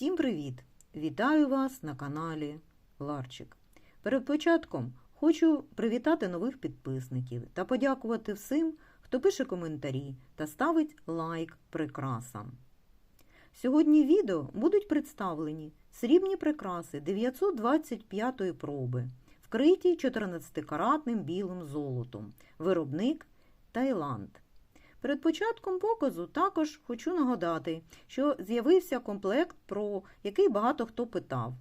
Всім привіт! Вітаю вас на каналі Ларчик. Перед початком хочу привітати нових підписників та подякувати всім, хто пише коментарі та ставить лайк прикрасам. Сьогодні відео будуть представлені срібні прикраси 925 проби, вкриті 14-каратним білим золотом, виробник Таїланд. Перед початком показу також хочу нагадати, що з'явився комплект, про який багато хто питав.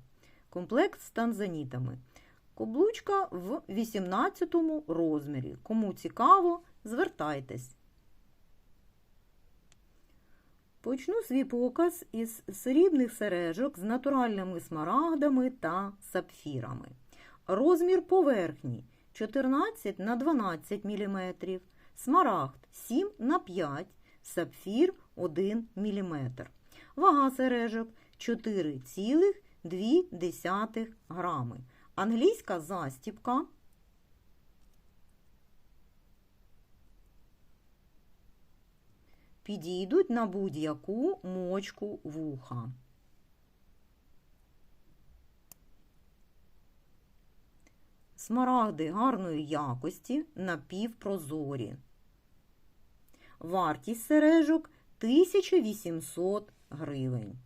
Комплект з танзанітами. Каблучка в 18 розмірі. Кому цікаво, звертайтесь. Почну свій показ із срібних сережок з натуральними смарагдами та сапфірами. Розмір поверхні 14 на 12 мм, смарагд 7 на 5 сапфір 1 мм. Вага сережок 4,2 грами. Англійська застіпка підійдуть на будь-яку мочку вуха. Смарагди гарної якості напівпрозорі. Вартість сережок 1800 гривень.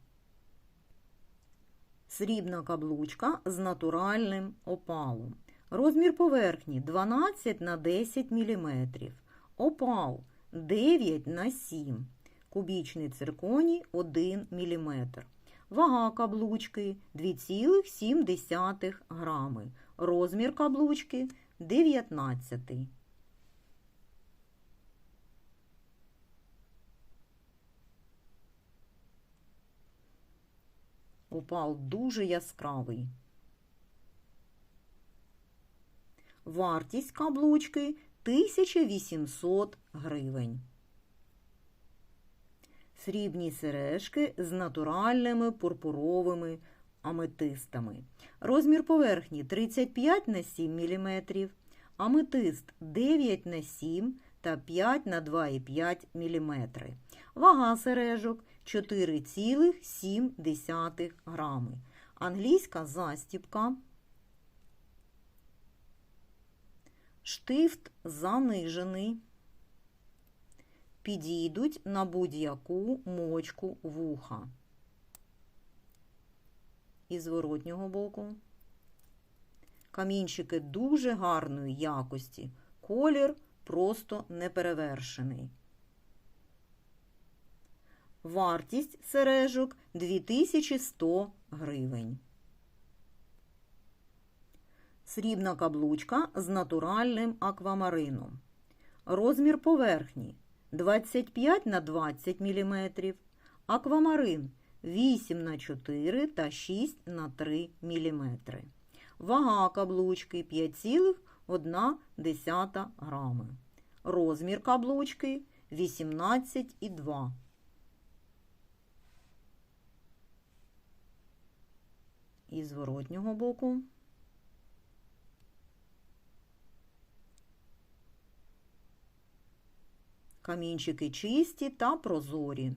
Срібна каблучка з натуральним опалом. Розмір поверхні 12 на 10 мм. Опал 9 на 7 Кубічний цирконій 1 мм. Вага каблучки 2,7 грами. Розмір каблучки 19. Опал дуже яскравий. Вартість каблучки 1800 гривень. Срібні сережки з натуральними пурпуровими аметистами. Розмір поверхні 35 на 7 мм, аметист 9 на 7 та 5 на 2,5 мм. Вага сережок 4,7 грами. Англійська застіпка. Штифт занижений. Підійдуть на будь-яку мочку вуха. І зворотнього боку. Камінчики дуже гарної якості. Колір просто неперевершений. Вартість сережок 2100 гривень. Срібна каблучка з натуральним аквамарином. Розмір поверхні 25 на 20 мм. Аквамарин 8 на 4 та 6 на 3 мм. Вага каблучки 5,1 грами. Розмір каблучки 18,2 І зворотнього боку. Камінчики чисті та прозорі.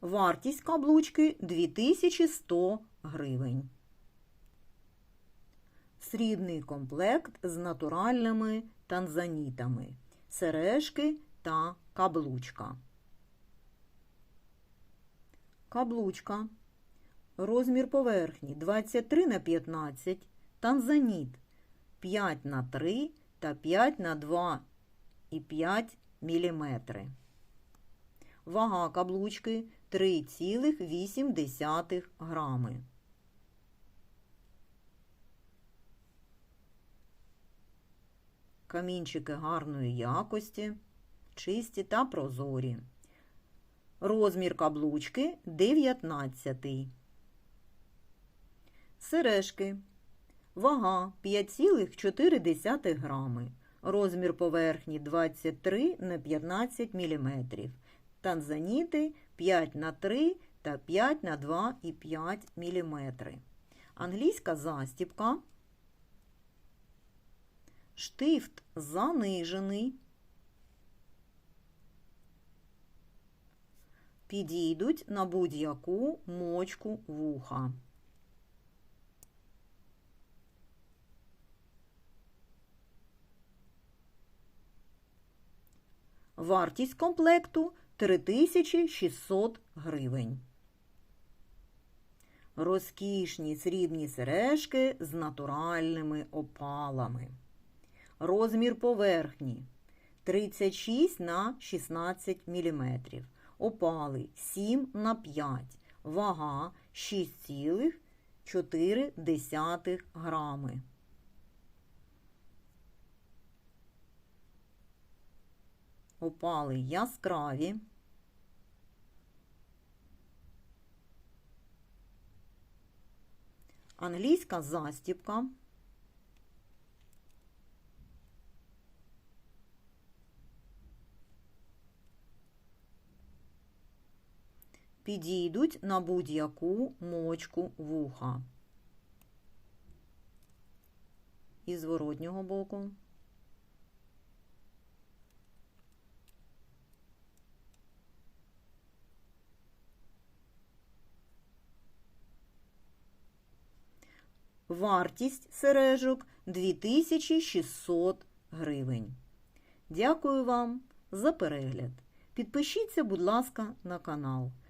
Вартість каблучки 2100 гривень. Срібний комплект з натуральними танзанітами, сережки та каблучка. Каблучка. Розмір поверхні 23 на 15, танзаніт 5 на 3 та 5 на 2 і 5 мм. Вага каблучки 3,8 грами. Камінчики гарної якості, чисті та прозорі. Розмір каблучки 19. Сережки. Вага 5,4 грами. Розмір поверхні 23 на 15 мм. Танзаніти 5 на 3 та 5 на 2,5 мм. Англійська застіпка. Штифт занижений. Підійдуть на будь-яку мочку вуха. Вартість комплекту 3600 гривень. Розкішні срібні сережки з натуральними опалами. Розмір поверхні 36 на 16 мм. Опали 7 на 5. Вага 6,4 грами. Опали яскраві. Англійська застіпка. Підійдуть на будь-яку мочку вуха. І з боку. Вартість сережок 2600 гривень. Дякую вам за перегляд. Підпишіться, будь ласка, на канал.